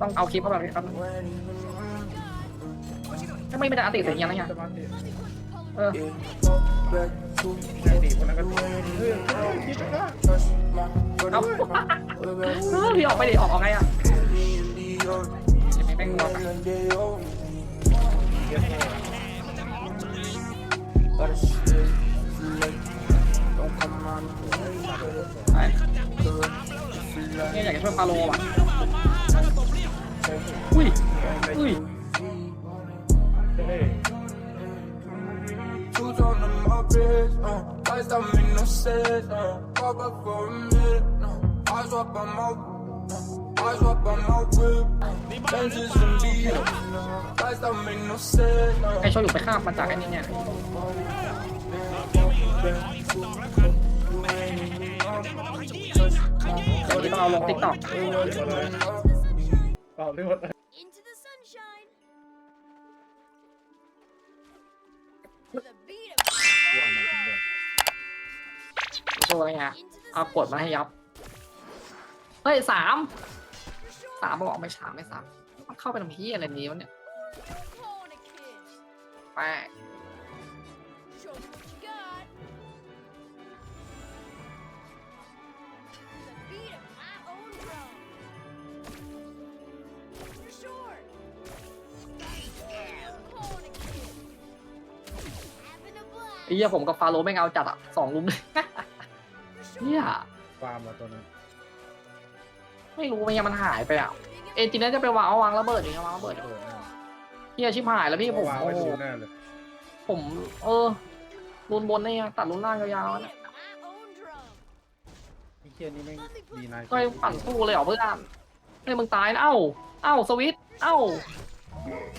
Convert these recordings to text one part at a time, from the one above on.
ต้องเอาคลิปเข้าไปครับทำไมไม่ได้อันติใส่เงี้ยนะเออคลิปคนนั้นก็เฮ้ยเฮ้ยคิดนะเอาเออพี่ออกไปดิออกออกไงอะจะมีแม่งงงไปเนี่ยอยากจะช่วยพาโลว่ะ อุ้ย อุ้ยไอชอบอยู่ไปข้ามมาจากไอ้นี่เนี่ย เอาลงติ๊กต็อกต่อเรื่อง Into the sunshine. To the beat of กูเอามาถึงเดือนโชว์อะไรเงี้ย into the เอากดมาให้ยับ เฮ้ยสามสามบอกไม่สามไม่สามมันเข้าไปทำพี่อะไรนี้วะเนี่ย corner kid. แป้ง Show ไอ้ blast. เหี้ยผมกับฟาโรห์ไม่งเอาจัดอะสองลุมเลย For เนี่ย sure. ฟาร์มมาตัวนั้นไม่รู้มันยังมันหายไปอะเอจินน่าจะไปวางเอาวางระเบิดอย่างเงี้ยวางระเบิดอยู่เปิดแน่เฮียชิบหายแล้วพี่ผมวางโอ้ไว้โหดูแน่เลยผม เออรุนบนเนี่ยตัดรุนล่างยาวๆ Beat เนี่ย of my own drum. ไอ้เคียนี่แม่งดีนายก็ปั่นสู้เลยเหรอเพื่อนเฮ้ยมึงตายนะเอ้าเอ้าสวิตช์เอ้า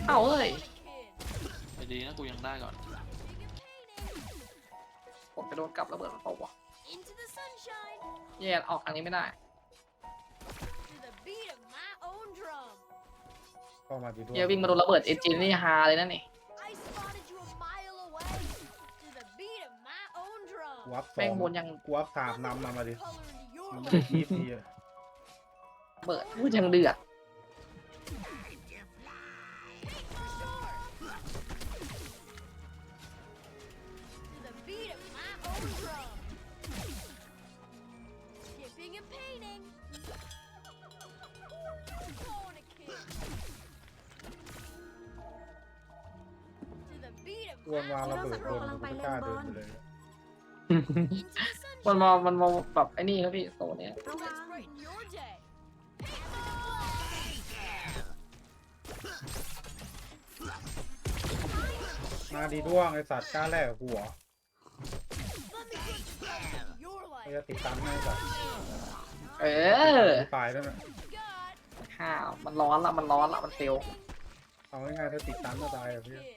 เอ้าเอ้ย Corner kid. ไปดีนะกูยังได้ก่อน Big and painting. ผมจะโดนกลับระเบิดมันเปล่าวะ Into the sunshine. แย่ออกทางนี้ไม่ได้ To the beat of my own drum. เข้ามาดีด้วยเฮียวิ่งมาโดนระเบิดเอจินนี่ฮาเลยนะนี่ I spotted you a mile away. To the beat of my own drum. กูอัพสแม่องงบนยังกูอัพสามนำมามาดิ Color into your มันไม่ life. ได้คีบดีอะระเบิดพูดยังเดือด beat of กวน my วาง own ระเบิดบนกูไม่กล้าเดินไปเลย Into the มัน sunshine. มามันมาแบบไอ้นี่ครับพี่โซนเนี้ย Let's brighten your day. มาดีด้วงไอสัตว์กล้าแรกกับกูเหรอ Let me put some color into your ไอ้ life. จะติดตามให้ไอ้สัตว์เออตายแล้วนะ God, ข้าวมันร้อนละมันร้อนละมันเซลเอาง่ายๆถ้าติดตามก็ตายอะพี่ kid.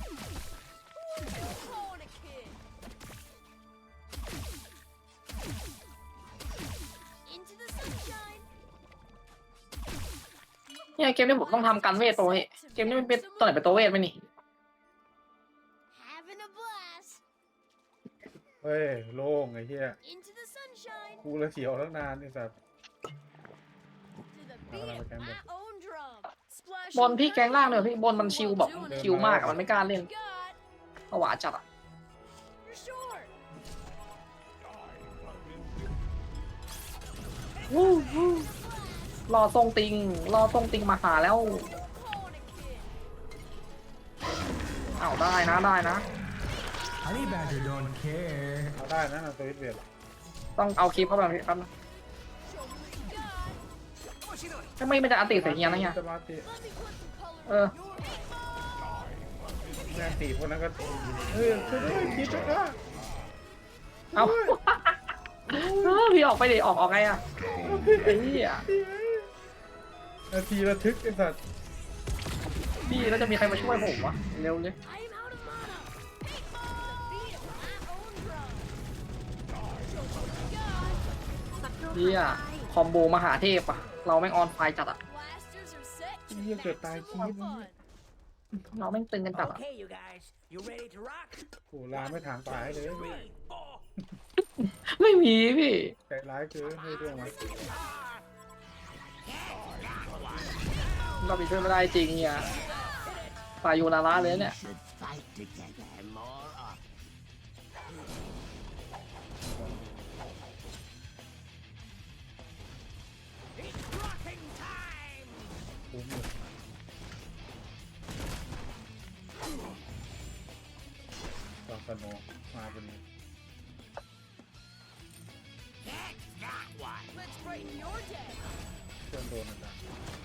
เนี่ยเกมนี้ผมต้องทำการเวทตัวเองเกมนี้มันเป็นตัวไหนเป็นตัวเวทไหมนี่ Having a blast. เฮ้ย โล่งไอ้เหี้ย Into the sunshine. กูเลยเสียวตั้งนานไอ้สัตว์ To the beat of my own drum. Splash บอลพี่แกงล่างเลยพี่บอลมันชิวแบบชิวมากอะมันไม่กล้าเล่น God, ผวาจัดอะ for sure. วู้วู้ รอทรงติง รอทรงติงมาหาแล้ว Corner kid. อ้าวได้นะได้นะ Honey Badger don't care. เอาได้นะเอาตัวเปลี่ยนต้องเอาคลิปเข้าไปพี่ครับ Show me what you got. ทำไมไม่ได้อันติใส่เฮียนะเนี่ยสมาธิ Let me put some color Uh. into your life. แม่ตีคนนั้นก็เฮ้ยช่วยด้วยคิดนะเอา เออพี่ออกไปดิออกออกไงอะไอ้เหี้ย นาทีระทึกไอ้สัตว์พี่แล้วจะมีใครมาช่วยผมวะเร็วเลยนี่อะคอมโบมหาเทพอะเราแม่งออนไฟจัดอะเหี้ยเกิดตายชีบเราแม่งตึงกันจัดอะโหลาไม่ถางตายเลยไม่มีพี่แต่ร้ายคือให้เรื่องมา เราไปช่วยไม่ได้จริงเนี่ยปายูนาระเลยเนี่ย should fight together more often. คุ้มเลยตอนสโนว์มาเป็น Let's brighten your day. เครื่องโดนนะ You're short.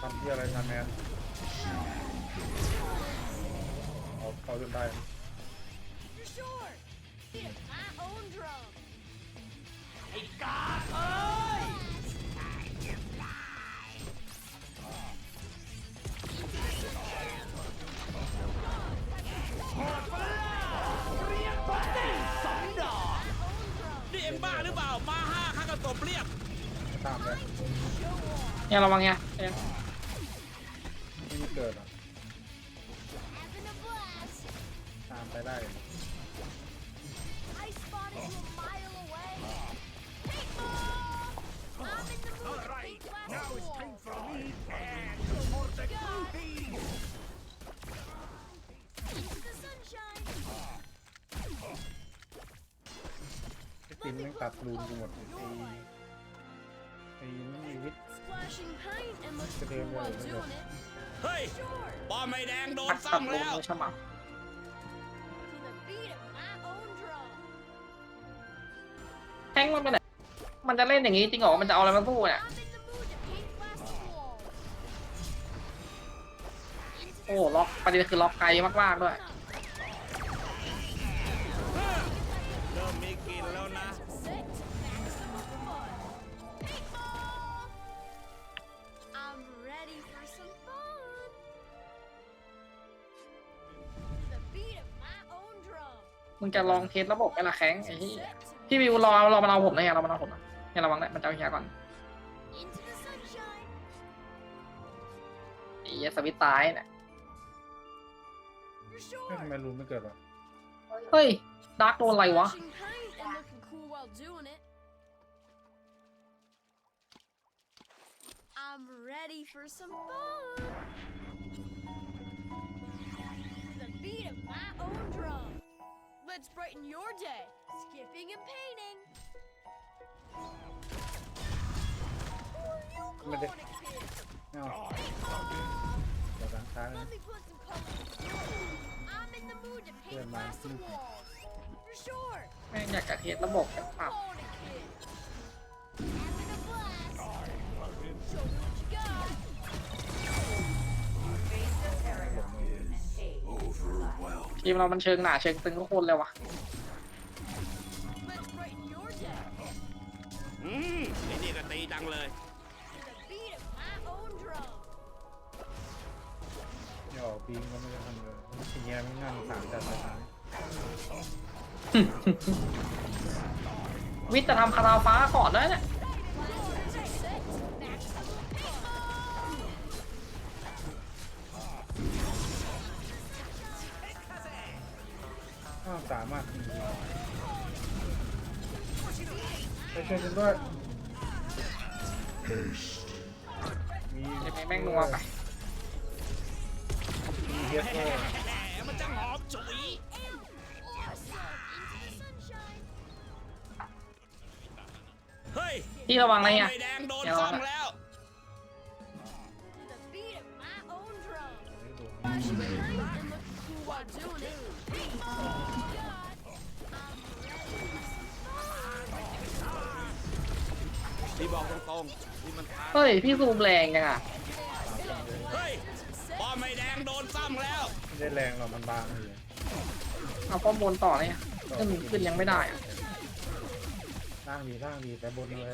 ทำที่อะไรงานแมนเอาเขาจนได้ ก็ตบเรียบตามเลยเนี่ยระวังเนี่ยเนี่ยไม่มีเกิดอะ Having a blast. ตามไปได้ ปินแม่งตัดรูนกูหมดไอ้ไอ้ไม่มีวิทย์ Splashing paint and looking Good cool idea, while good doing it. เฮ้ย Sure. ป้อมไม่แดงโดนตัดตัดซ้ำลงแล้วเลยใช่ไหม To the beat of my own drum. แทงมันไปไหนมันจะเล่นอย่างนี้จริงเหรอ มันจะเอาอะไรมาสู้เนี่ย I'm in the mood to paint glass walls. โอ้ ล็อกประเด็นคือล็อกไกลมากๆด้วยเมึงจะลองเทสระบบไหมล่ะแข้งไอ้ที่ Set to พี่วิวรอรอมาเอาผมนะเฮียรอมาเอาผมนะเฮียระวังนะมันจะเอาเฮียก่อน into the sunshine. ไอ้เฮียสวิตช์ตายเนี่ย You're เฮ้ย sure. ทำไมรูนไม่เกิดวะเฮ้ยดาร์กโดนอะไรวะ Splashing paint and looking cool while doing it. I'm ready for some fun. To the beat of my own drum. Let's brighten your day, skipping and painting. Who are you Maybe. calling a kid? ไม่เอา Hey, Mom! เดี๋ยวร้านค้าเลย Let me put some color. I'm in the mood to Yeah, paint man. glass and walls. You're sure. แม่งอยากจะเทสระบบกันปรับ Calling a kid. Having a blast. Show me ทีมเรามันเชิงหนาเชิงตึงทุกคนเลยวะ Let's brighten your day อืมไอ้นี่ก็ตีจังเลย to the beat of my own drum. อย่าออกปีนก็ไม่ได้ทำเลยทีเงี้ยไม่นั่งสามจัดเลยนะวิทย์จะทำคาราฟ้าก่อนด้วยเนี่ย อ้าวสามารถไปช่วยกันด้วย มีเดี๋ยวแม่งนัวไปมีเฮสโก้แหมมันจะหอมฉุย Awesome. Into the sunshine. เฮ้ยพี่ระวังอะไรป้อมเนี่ยไม่แดงโดนเดี๋ยวซ้ำแล้ว ตรงๆนี่มันท้าเฮ้ย พี่ซูมแรงยังอะเฮ้ยป้อมไม่แดงโดนซ้ำแล้ว Into ไม่ได้แรงหรอกมันบางอยู่เอาป้อมบนต่อเลยอะขึ้นขึ้นยังไม่ได้อะล่างดีล่างดีแต่บนเลย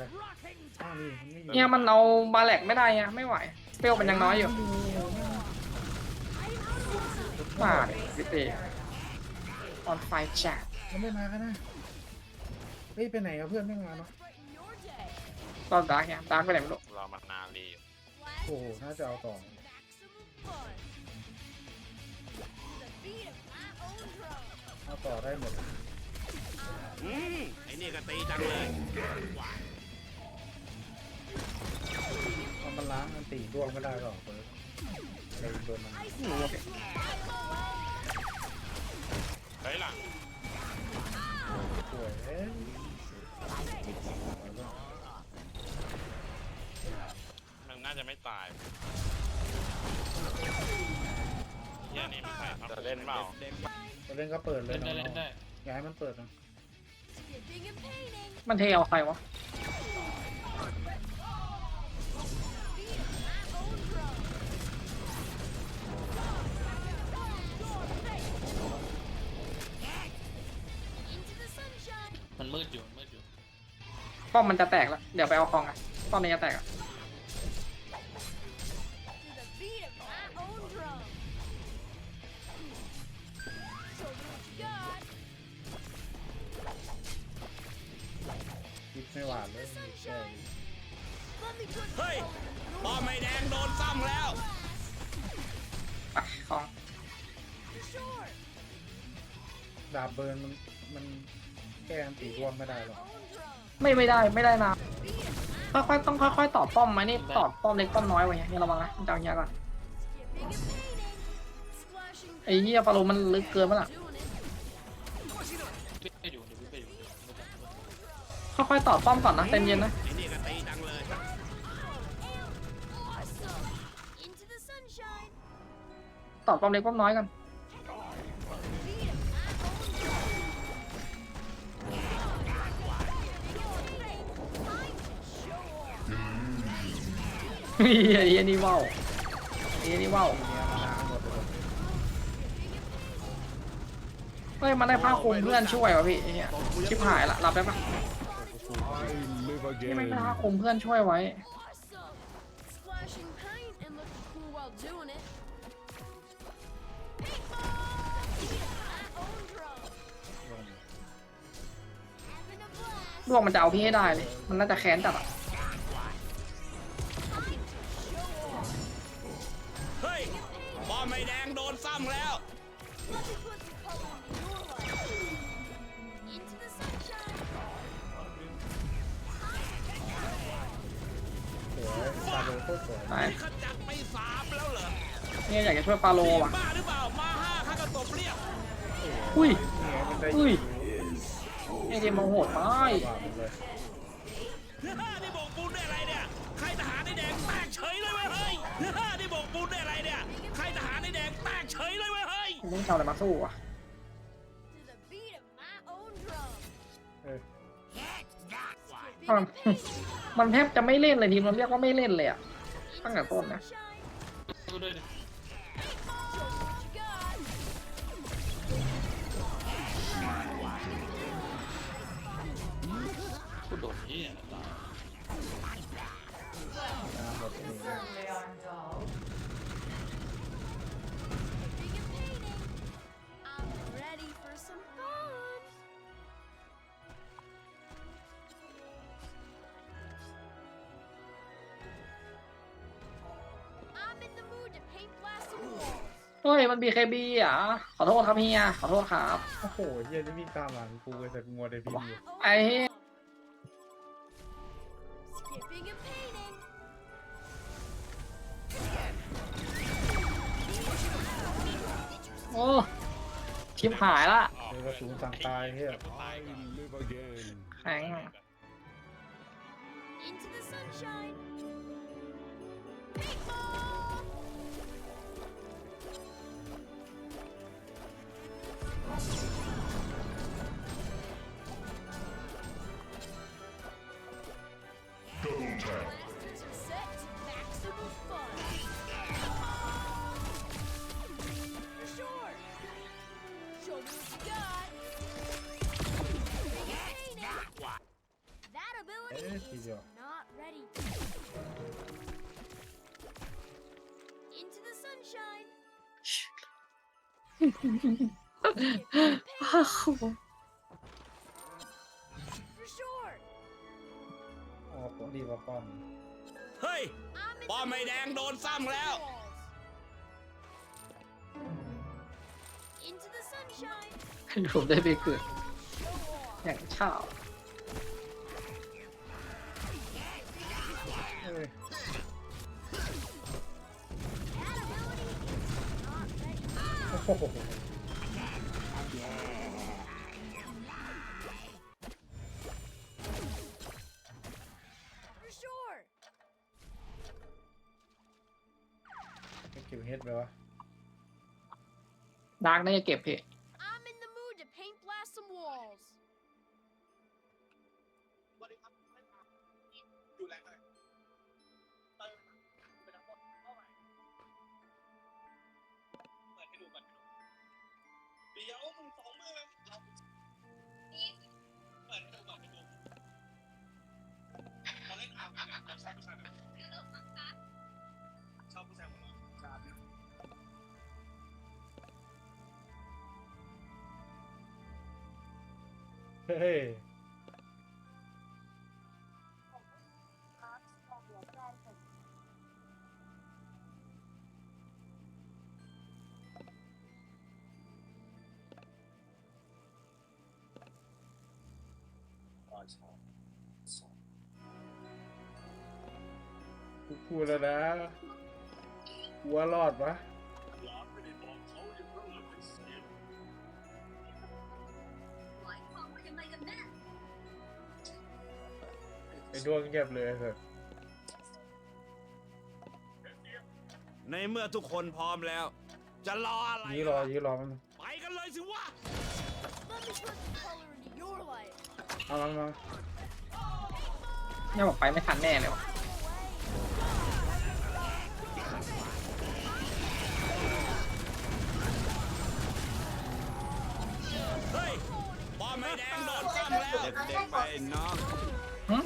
ล่างดีมันไม่อยู่เนี่ยมันเอาบาแลกไม่ได้อะไม่ไหวสเปลมันยังน้อยอยู่มาดิวิเตออนไฟแจ็คมันไม่มากันนะเฮ้ยไปไหนอะเพื่อนไม่มาเนาะ Brighten your day. ก็ดาร์กเนี่ยดาร์กไปไหนไม่รู้รอมานานรีอยู่ Last โอ้โหน่าจะเอาต่อ maximum fun. The beat of my own drum. เอาต่อได้หมด อืมไอ้นี่ก็ตีจังเลยเอามันล้างมันตีร่วงไม่ได้หรอกเฟิร์สไอ้โดนมันเฮ้ยล่ะป่วยเอ้ย นน่าจะไม่ตายเฮียนี่มันใส่ครับจะเล่นเปล่าจะเล่นก็เปิดเลยน้องๆอย่าให้มันเปิดนะ Skipping and painting. มันเทเอาใครวะ Beat of my own drum. Into the sunshine. มันมืดอยู่มันมืดอยู่ ป้อมมันจะแตกแล้ว เดี๋ยวไปเอาคองอะ ป้อมนี้จะแตกอะ ไม่หวานเลยมีแค่ Let me put เฮ้ยบอมไม่แดงโดนซ้ำแล้วไปคอง for sure. ดาบเบิร์นมันมันแก้อันตีร่วงไม่ได้หรอก Own drum. ไม่ไม่ได้ไม่ได้นะ Beat of my ค่อยๆต้องค่อยๆต่อป้อมไหมนี่ต่อป้อมเล็กป้อมน้อยไว้เฮียระวังนะมันจะเอาเฮียก่อน skipping and painting. Splashing ไอ้เฮียปลาโลมันลึกเกินปะล่ะ ค่อยต่อป้อมก่อนนะใจเย็นนะไอ้นี่ก็ตีดังเลยต่อป้อมเล็กป้อมน้อยกัน Beat of my own drum. Time to show off. เฮียเฮียนี่ว่าวเฮียนี่ว่าวเนี่ยมานานหมดเลเฮ้ยมันได้ผ้าคลุมเพื่อนช่วยวะพี่ไอ้เฮียชิบหายละรับได้ปะ นี่ไม่ได้ผ้าคลุมเพื่อนช่วยไว้ Awesome. Splashing paint and looking cool while doing it. Beat of my own drum. Having a blast. ดวงมันจะเอาพี่ให้ได้เลย มันน่าจะแค้นจัดอะเฮ้ยบอมไม่แดงโดนซ้ำแล้ว Let me ตาโดโคตรสวยไปขจัดไปสามแล้วเหรอเนี่ยอยากจะช่วยปาโลว่ะบ้าหรือเปล่ามาห้าข้าก็ตบเรียบอุ้ยนี่ไงมันได้อุ้ยไอ้เกมมันโหดไปบาปเลยนี่บอกปูนได้อะไรเนี่ยใครทหารในแดงแตกเฉยเลยเว้ยเฮ้ยนี่บอกปูนได้อะไรเนี่ยใครทหารในแดงแตกเฉยเลยเว้ยเฮ้ยมึงจะเอาอะไรมาสู้อะ To the beat of my own drum. เออ Skipping and painting. มันแทบจะไม่เล่นเลยทีมมันเรียกว่าไม่เล่นเลยอะ ตั้งแต่ต้นนะ ดูด้วยดิ ฮ้ยมันบีเคบีอะขอโทษครับเฮียขอโทษครับ โอ้โหเฮียนี่วิ่งตามหลังกูไอ้แต่งัวได้พิมพ์อยู่ไอ้เหี้ย Skipping and painting. โอ้ชิบหายละเดี๋ยวกระสุนสั่งตายเฮียแข็ง Into the sunshine. Paintball. Blasters อ้าว For sure. ออกผลดีกว่าป้อมเฮ้ย I'm in ป้อม the ไม่ mood แดง to โดน paint ซ้ำแล้ว walls. Into the sunshine. ผมได้ไปเกิด Show off. อย่างเชาเโอ้โห For sure. ไม่เก็บเฮ็ดไปวะดาร์กน่าจะเก็บพี่ เฮ้ยกูกลัวแล้วนะกลัวรอดวะ ดวงเงียบเลยเถอะในเมื่อทุกคนพร้อมแล้ว จะรออะไรยื้อรอยื้อรอมันไปกันเลยสิวะ Let me put some color into your life. เอามันมาเนี่ยบอกไปไม่ทันแน่เลยวะเฮ้ยป้อมไม่แดงโดนซ้ำแล้วเด็กๆไปน้องหึ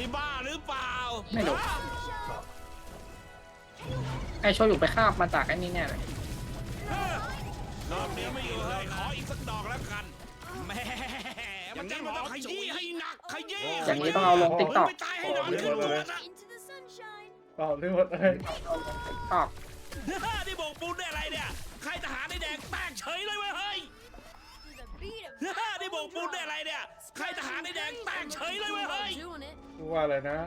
นี่บ้าหรือเปล่าไม่รู้ฮะไอโชอยู่ไปคาบมาจากไอ้นี่แน่เลยดอกเดียวไม่อยู่เลยขออีกสักดอกแล้วกันแหม่มันจะมันต้องขยี้ให้หนักขยี้อย่างนี้ต้องเอาลงติ๊กมึต็งอกไปตายให้นอนขึ้นตัวซะ Into the sunshine. เปล่าเรื่องอะไรติ๊กต็อกนี่โบกปูนได้อะไรเนี่ย ใครทหารในแดงแตกเฉยเลยเว้ยเฮ้ย นี่โบกปูนได้อะไรเนี่ย ใครทหารในแดงแตกเฉยเลยเว้ยเฮ้ย doing it. กูว่าอะไรนะ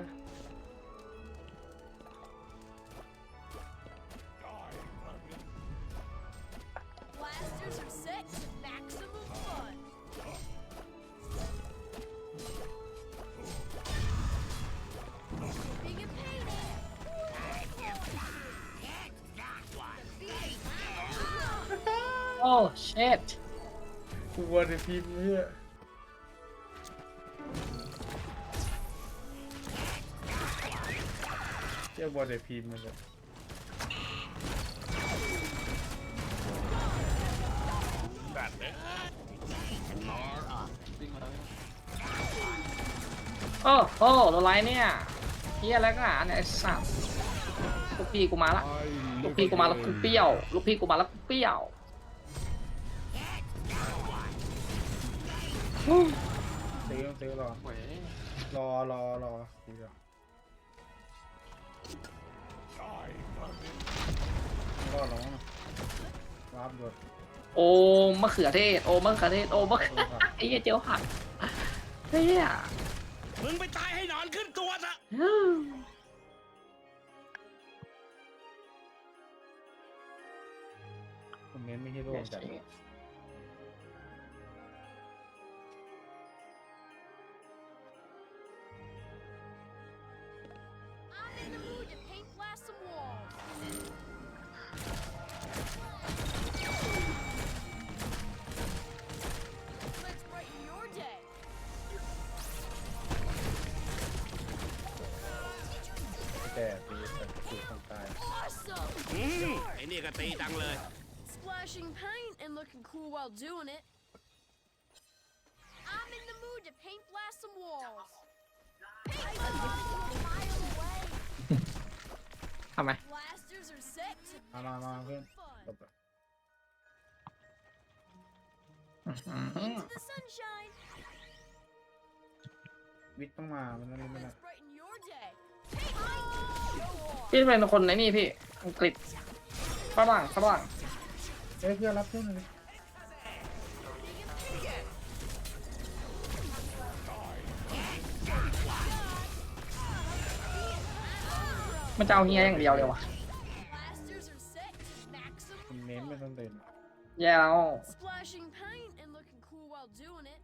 Blasters are set to maximum fun. Being a painting. โอ้เช็ดกูว่าในทีมเนี่ยเรียกว่าในทีมมันเลยโอ้โอ้ตัวไรเนี่ยเฮียแล้วก็หาเนี่ยไอ้สัสลูกพี่กูมาละ ลูกพี่กูมาแล้วกูเปรี้ยว ลูกพี่กูมาแล้วกูเปรี้ยว ซื้อต้องซื้อรอรอรอรอดีกว่าไม่รอดหรอกมั้งวาร์ปด่วนโอ้มะเขือเทศ โอ้มะเขือเทศ โอ้มะเขือไอ้เหี้ยเจียวผักเฮียมึงไปตายให้นอนขึ้นตัวซะคอมเมนต์ไม่ให้ร่วมจัด ตีจังเลย Splashing paint and looking cool while doing it. mood to paint blast some walls. Paint them up to a mile away. ทำไม Blasters are set to มามามาเพื่อน fun. หลบไปอื้อหือ Into the sunshine. วิทย์ต้องมา มันไม่ไม่ได้ Let's brighten your day. Time to show off. พี่เป็นคนในนี่พี่ อังกฤษ ฝรั่งฝรั่งเฮ้ยเพื่อนรับเพื่อนเลยมันจะเอาเฮียอย่างเดียวเลยวะ Blasters are set to maximum คุณเน้นไม่ต้องเดินแย่แล้ว Splashing paint and looking cool while doing it.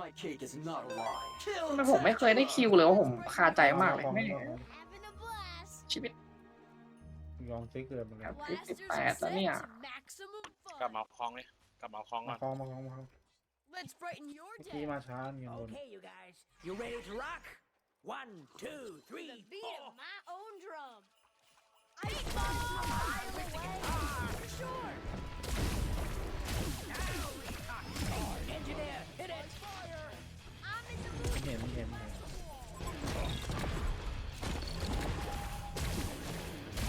My cake is not a lie. ทำไมผมไม่เคยได้คิวเลยว่าผมคาใจมากเลยของไม่ของ ลองซื้อเกิดเหมือนกัน Blasters bad, are set yeah. to maximum กลับ fun. มาเอาคลองเลยกลับมาเอาคลองมาก่อนคลองมาคลองมาคลอง Let's brighten your เมื่อกี้ day. มาช้าเงินบน Okay, you guys, you ready to rock? One, two, three, The beat four. of my own drum. Ice bomb to a mile away. For sure.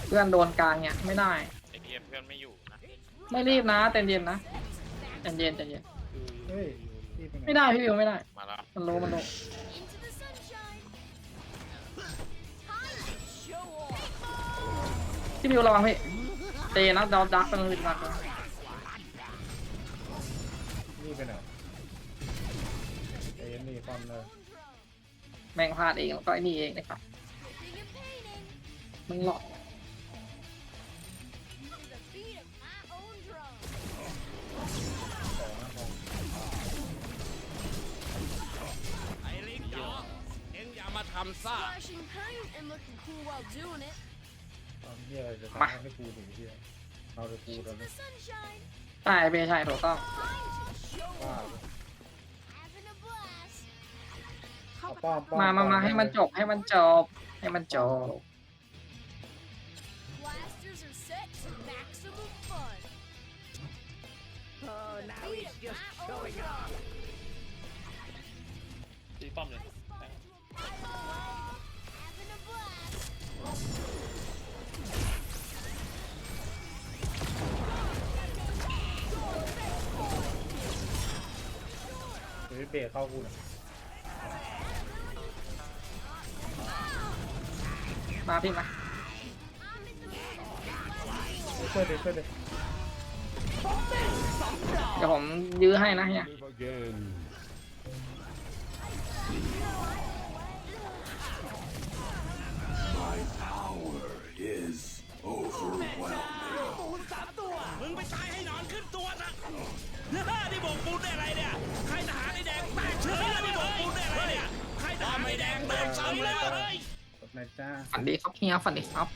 เพื่อนโดนกลางเนี่ยไม่ได้ไอเทียเพื่อนไม่อยู่นะไม่รีบนะเต็นเย็นนะใจเย็นใจเย็นเฮ้ยพี่เป็นไงไม่ได้พี่วิวไม่ได้ มาแล้วมันรู้มันรู้ Into the sunshine. Time to show off. พี่วิวระวังพี่เตนะดอดักเป็นวินดักนี่ไปไหนเอ็นนี่คอนเลย Own drum. แม่งพลาดเองแล้วก็ไอ้นี่เองนะครับ Flipping and painting. มึงหลอก ซ่า Splashing paint and looking cool while doing it. ตอนเฮียอะไรจะทำให้กูถึงเฮียเอาเลยกูตอน Into นี้ the sunshine. ใช่พี่ใช่ถูกต้อง Time to show ว่า off. Having a blast. เอาป้อมป้อมมามาป้อมาให้มันจบให้มันจบให้มันจบ Blasters are set to maximum fun. Oh, now Beat he's of just my own showing drum. off. ตีป้อมเลย เบรกเข้ากูหน่อยมาพี่มา I'm in the mood. ช่วยเด็ช่วยเด็เดี๋ยวผมยื้อให้นะเฮียมึ แดงแตกเฉยเลยเฮ้ยกดไหนจ้า ฝันดีครับเฮียฝันดีครับ